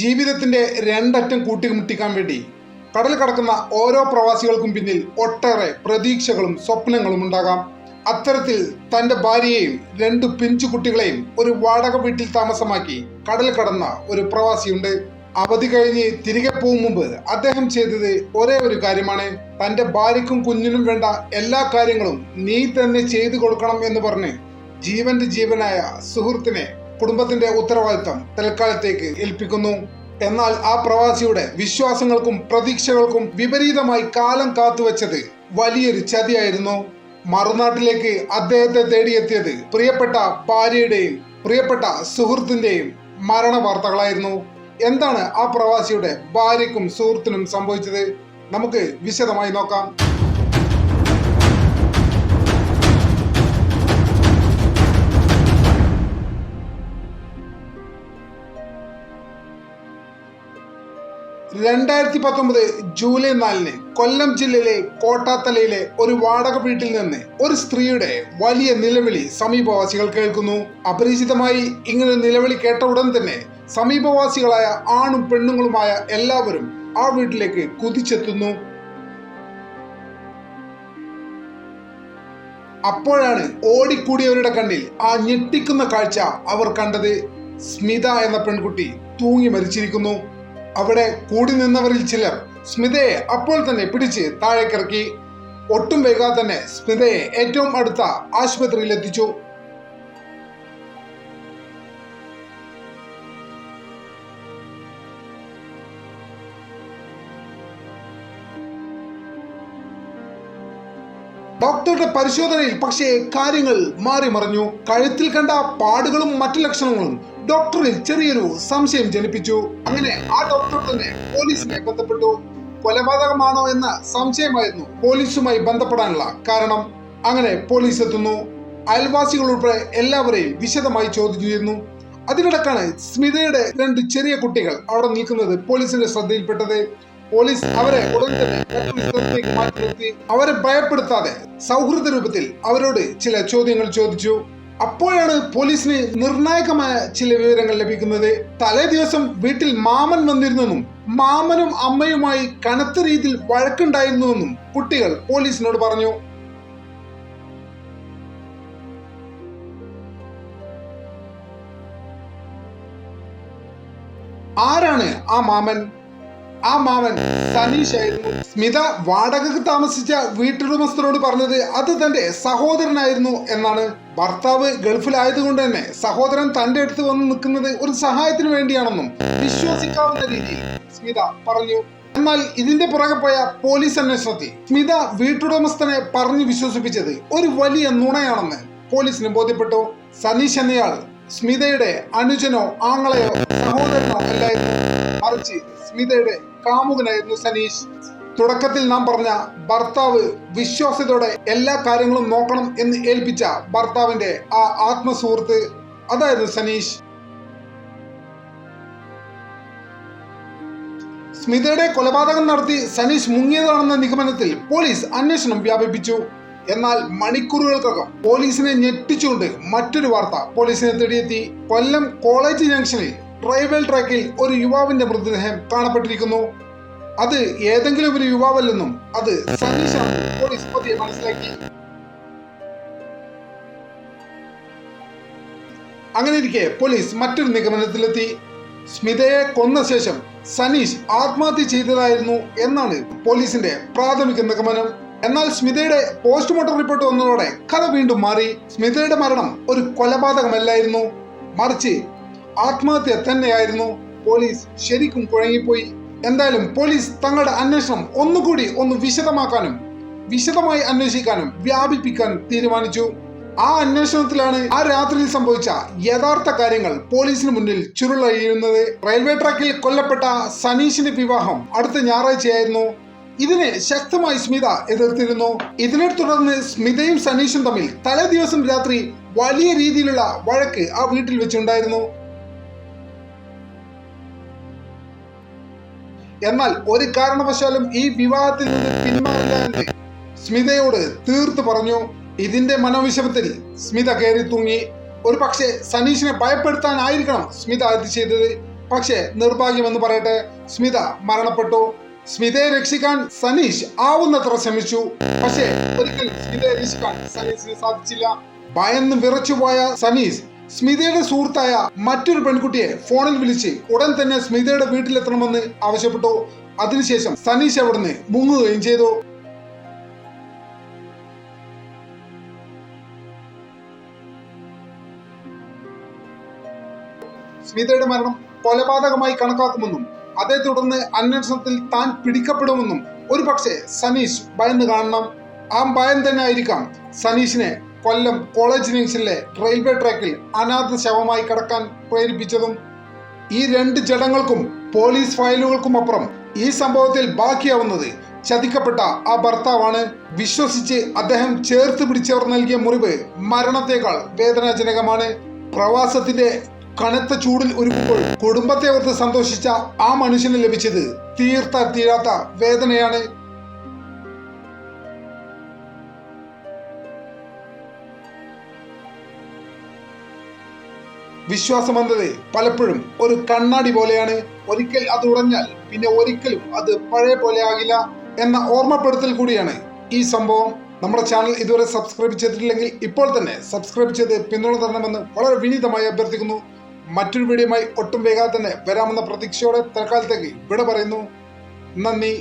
ജീവിതത്തിന്റെ രണ്ടറ്റം കൂട്ടിമുട്ടിക്കാൻ വേണ്ടി കടൽ കടക്കുന്ന ഓരോ പ്രവാസികൾക്കും പിന്നിൽ ഒട്ടേറെ പ്രതീക്ഷകളും സ്വപ്നങ്ങളും ഉണ്ടാകാം. അത്തരത്തിൽ തന്റെ ഭാര്യയെയും രണ്ട് പിഞ്ചു കുട്ടികളെയും ഒരു വാടക വീട്ടിൽ താമസമാക്കി കടൽ കടന്ന ഒരു പ്രവാസിയുണ്ട്. അവധി കഴിഞ്ഞ് തിരികെ പോകും മുമ്പ് അദ്ദേഹം ചെയ്തത് ഒരേ ഒരു കാര്യമാണ്. തന്റെ ഭാര്യക്കും കുഞ്ഞിനും വേണ്ട എല്ലാ കാര്യങ്ങളും നീ തന്നെ ചെയ്തു കൊടുക്കണം എന്ന് പറഞ്ഞ് ജീവന്റെ ജീവനായ സുഹൃത്തിനെ കുടുംബത്തിന്റെ ഉത്തരവാദിത്തം തൽക്കാലത്തേക്ക് ഏൽപ്പിക്കുന്നു. എന്നാൽ ആ പ്രവാസിയുടെ വിശ്വാസങ്ങൾക്കും പ്രതീക്ഷകൾക്കും വിപരീതമായി കാലം കാത്തുവച്ചത് വലിയൊരു ചതിയായിരുന്നു. മറുനാട്ടിലേക്ക് അദ്ദേഹത്തെ തേടിയെത്തിയത് പ്രിയപ്പെട്ട ഭാര്യയുടെയും പ്രിയപ്പെട്ട സുഹൃത്തിന്റെയും മരണ വാർത്തകളായിരുന്നു എന്താണ് ആ പ്രവാസിയുടെ ഭാര്യക്കും സുഹൃത്തിനും സംഭവിച്ചത്? നമുക്ക് വിശദമായി നോക്കാം. രണ്ടായിരത്തി പത്തൊമ്പത് ജൂലൈ നാലിന് കൊല്ലം ജില്ലയിലെ കോട്ടാത്തലയിലെ ഒരു വാടക വീട്ടിൽ നിന്ന് ഒരു സ്ത്രീയുടെ വലിയ നിലവിളി സമീപവാസികൾ കേൾക്കുന്നു. അപരിചിതമായി ഇങ്ങനെ നിലവിളി കേട്ട ഉടൻ തന്നെ സമീപവാസികളായ ആണും പെണ്ണുങ്ങളുമായ എല്ലാവരും ആ വീട്ടിലേക്ക് കുതിച്ചെത്തുന്നു. അപ്പോഴാണ് ഓടിക്കൂടിയവരുടെ കണ്ണിൽ ആ ഞെട്ടിക്കുന്ന കാഴ്ച അവർ കണ്ടത്. സ്മിത എന്ന പെൺകുട്ടി തൂങ്ങി മരിച്ചിരിക്കുന്നു. അവിടെ കൂടി നിന്നവരിൽ ചിലർ സ്മിതയെ അപ്പോൾ തന്നെ പിടിച്ച് താഴേക്കിറക്കി. ഒട്ടും വൈകാതെ തന്നെ സ്മിതയെ ഏറ്റവും അടുത്ത ആശുപത്രിയിൽ എത്തിച്ചു. ഡോക്ടറുടെ പരിശോധനയിൽ പക്ഷേ കാര്യങ്ങൾ മാറി മറിഞ്ഞു കഴുത്തിൽ കണ്ട പാടുകളും മറ്റു ലക്ഷണങ്ങളും ഡോക്ടറിൽ ചെറിയൊരു സംശയം ജനിപ്പിച്ചു. അങ്ങനെ ആ ഡോക്ടർ തന്നെ പോലീസിനെ ബന്ധപ്പെട്ടു. കൊലപാതകമാണോ എന്ന സംശയമായിരുന്നു പോലീസുമായി ബന്ധപ്പെടാനുള്ള കാരണം. അങ്ങനെ പോലീസ് എത്തുന്നു. അയൽവാസികൾ ഉൾപ്പെടെ എല്ലാവരെയും വിശദമായി ചോദ്യം ചെയ്യുന്നു അതിനിടക്കാണ് സ്മിതയുടെ രണ്ട് ചെറിയ കുട്ടികൾ അവിടെ നിൽക്കുന്നത് പോലീസിന്റെ ശ്രദ്ധയിൽപ്പെട്ടത്. പോലീസ് അവരെ ഉടൻ തന്നെ അവരെ ഭയപ്പെടുത്താതെ സൗഹൃദ രൂപത്തിൽ അവരോട് ചില ചോദ്യങ്ങൾ ചോദിച്ചു. അപ്പോഴാണ് പോലീസിന് നിർണായകമായ ചില വിവരങ്ങൾ ലഭിക്കുന്നത്. തലേ ദിവസം വീട്ടിൽ മാമൻ വന്നിരുന്നെന്നും മാമനും അമ്മയുമായി കനത്ത രീതിയിൽ വഴക്കുണ്ടായിരുന്നുവെന്നും കുട്ടികൾ പോലീസിനോട് പറഞ്ഞു. ആരാണ് ആ മാമൻ? ആ മാമൻ സനീഷ് ആയിരുന്നു സ്മിത വാടകക്ക് താമസിച്ച വീട്ടുടമസ്ഥനോട് പറഞ്ഞത് അത് തന്റെ സഹോദരനായിരുന്നു എന്നാണ്. ഭർത്താവ് ഗൾഫിലായതുകൊണ്ട് തന്നെ സഹോദരൻ തന്റെ അടുത്ത് വന്ന് നിൽക്കുന്നത് ഒരു സഹായത്തിന് വേണ്ടിയാണെന്നും വിശ്വസിക്കാവുന്ന രീതിയിൽ സ്മിത പറഞ്ഞു. എന്നാൽ ഇതിന്റെ പുറകെ പോയ പോലീസ് അന്വേഷണത്തിൽ സ്മിത വീട്ടുടമസ്ഥനെ പറഞ്ഞു വിശ്വസിപ്പിച്ചത് ഒരു വലിയ നുണയാണെന്ന് പോലീസിന് ബോധ്യപ്പെട്ടു. സനീഷ് എന്നയാൾ സ്മിതയുടെ അനുജനോ ആങ്ങളെയോ സഹോദരനോ അല്ലായിരുന്നു. മറിച്ച് സ്മിതയുടെ കാമുകനായിരുന്നു സനീഷ്. തുടക്കത്തിൽ നാം പറഞ്ഞ ഭർത്താവ് വിശ്വാസ്യതയോടെ എല്ലാ കാര്യങ്ങളും നോക്കണം എന്ന് ഏൽപ്പിച്ച ഭർത്താവിന്റെ ആ ആത്മസുഹൃത്ത് അതായിരുന്നു സനീഷ്. സ്മിതയുടെ കൊലപാതകം നടത്തി സനീഷ് മുങ്ങിയതാണെന്ന നിഗമനത്തിൽ പോലീസ് അന്വേഷണം വ്യാപിപ്പിച്ചു. എന്നാൽ മണിക്കൂറുകൾക്കകം പോലീസിനെ ഞെട്ടിച്ചുകൊണ്ട് മറ്റൊരു വാർത്ത പോലീസിനെ തേടിയെത്തി. കൊല്ലം കോളേജ് ജംഗ്ഷനിൽ റെയിൽവേ ട്രാക്കിൽ ഒരു യുവാവിന്റെ മൃതദേഹം കാണപ്പെട്ടിരിക്കുന്നു. അത് ഏതെങ്കിലും ഒരു യുവാവല്ലെന്നും അത് സനീഷാണ് പോലീസ് പതിയെ മനസ്സിലാക്കി. അങ്ങനെ ഇരിക്കെ പോലീസ് മറ്റൊരു നിഗമനത്തിലെത്തി. സ്മിതയെ കൊന്ന ശേഷം സനീഷ് ആത്മഹത്യ ചെയ്തതായിരുന്നു എന്നാണ് പോലീസിന്റെ പ്രാഥമിക നിഗമനം. എന്നാൽ സ്മിതയുടെ പോസ്റ്റ്മോർട്ടം റിപ്പോർട്ട് വന്നതോടെ കഥ വീണ്ടും മാറി. സ്മിതയുടെ മരണം ഒരു കൊലപാതകമല്ലായിരുന്നു. മറിച്ച് ആത്മഹത്യ തന്നെയായിരുന്നു. പോലീസ് ശരിക്കും കുഴങ്ങിപ്പോയി. എന്തായാലും പോലീസ് തങ്ങളുടെ അന്വേഷണം ഒന്നുകൂടി ഒന്ന് വിശദമാക്കാനും വിശദമായി അന്വേഷിക്കാനും വ്യാപിപ്പിക്കാനും തീരുമാനിച്ചു. ആ അന്വേഷണത്തിലാണ് ആ രാത്രിയിൽ സംഭവിച്ച യഥാർത്ഥ കാര്യങ്ങൾ പോലീസിന് മുന്നിൽ ചുരുളഴിയുന്നത്. റെയിൽവേ ട്രാക്കിൽ കൊല്ലപ്പെട്ട സനീഷിന്റെ വിവാഹം അടുത്ത ഞായറാഴ്ചയായിരുന്നു. ഇതിനെ ശക്തമായി സ്മിത എതിർത്തിരുന്നു. ഇതിനെ തുടർന്ന് സ്മിതയും സനീഷും തമ്മിൽ തലേ ദിവസം രാത്രി വലിയ രീതിയിലുള്ള വഴക്ക് ആ വീട്ടിൽ വെച്ചുണ്ടായിരുന്നു. എന്നാൽ ഒരു കാരണവശാലും ഈ വിവാഹത്തിൽ നിന്ന് പിന്മാറില്ല സ്മിതയോട് തീർത്തു പറഞ്ഞു ഇതിന്റെ മനോവിഷമത്തിൽ സ്മിത കയറി തൂങ്ങി. ഒരു പക്ഷേ സനീഷിനെ ഭയപ്പെടുത്താനായിരിക്കണം സ്മിത അത് ചെയ്തത്. പക്ഷേ നിർഭാഗ്യമെന്ന് പറയട്ടെ സ്മിത മരണപ്പെട്ടു. സ്മിതയെ രക്ഷിക്കാൻ സനീഷ് ആവുന്നത്ര ശ്രമിച്ചു. പക്ഷേ ഒരിക്കൽ സ്മിതയെ രക്ഷിക്കാൻ സനീഷിന് സാധിച്ചില്ല. ഭയന്ന് വിറച്ചുപോയ സനീഷ് സ്മിതയുടെ സുഹൃത്തായ മറ്റൊരു പെൺകുട്ടിയെ ഫോണിൽ വിളിച്ച് ഉടൻ തന്നെ സ്മിതയുടെ വീട്ടിലെത്തണമെന്ന് ആവശ്യപ്പെട്ടു. അതിനുശേഷം സനീഷ് അവിടുന്ന് മുങ്ങുകയും ചെയ്തു. സ്മിതയുടെ മരണം കൊലപാതകമായി കണക്കാക്കുമെന്നും അതേ തുടർന്ന് അന്വേഷണത്തിൽ താൻ പിടിക്കപ്പെടുമെന്നും ഒരു പക്ഷേ സനീഷ് ഭയന്ന് കാണണം. ആ ഭയം തന്നെ ആയിരിക്കാം സനീഷിനെ കൊല്ലം കോളേജ് ജംഗ്ഷനിലെ റെയിൽവേ ട്രാക്കിൽ അനാഥ ശവമായി കിടക്കാൻ പ്രേരിപ്പിച്ചതും ഈ രണ്ട് ജഡങ്ങൾക്കും പോലീസ് ഫയലുകൾക്കും അപ്പുറം ഈ സംഭവത്തിൽ ബാക്കിയാവുന്നത് ചതിക്കപ്പെട്ട ആ ഭർത്താവാണ്. വിശ്വസിച്ച് അദ്ദേഹം ചേർത്ത് പിടിച്ചവർ നൽകിയ മുറിവ് മരണത്തേക്കാൾ വേദനാജനകമാണ്. പ്രവാസത്തിന്റെ കനത്ത ചൂടിൽ ഒരുക്കുമ്പോൾ കുടുംബത്തെ ഓർത്ത് സന്തോഷിച്ച ആ മനുഷ്യന് ലഭിച്ചത് തീർത്ത തീരാത്ത വേദനയാണ്. വിശ്വാസമെന്നത് പലപ്പോഴും ഒരു കണ്ണാടി പോലെയാണ് ഒരിക്കൽ അത് ഉറഞ്ഞാൽ പിന്നെ ഒരിക്കലും അത് പഴയ പോലെ ആകില്ല എന്ന ഓർമ്മപ്പെടുത്തൽ കൂടിയാണ് ഈ സംഭവം. നമ്മുടെ ചാനൽ ഇതുവരെ സബ്സ്ക്രൈബ് ചെയ്തിട്ടില്ലെങ്കിൽ ഇപ്പോൾ തന്നെ സബ്സ്ക്രൈബ് ചെയ്ത് പിന്തുണ തരണമെന്ന് വളരെ വിനീതമായി അഭ്യർത്ഥിക്കുന്നു. മറ്റൊരു വീഡിയോയുമായി ഒട്ടും വേഗാതെ തന്നെ വരാമെന്ന പ്രതീക്ഷയോടെ തൽക്കാലത്തേക്ക് ഇവിടെ പറയുന്നു. നന്ദി.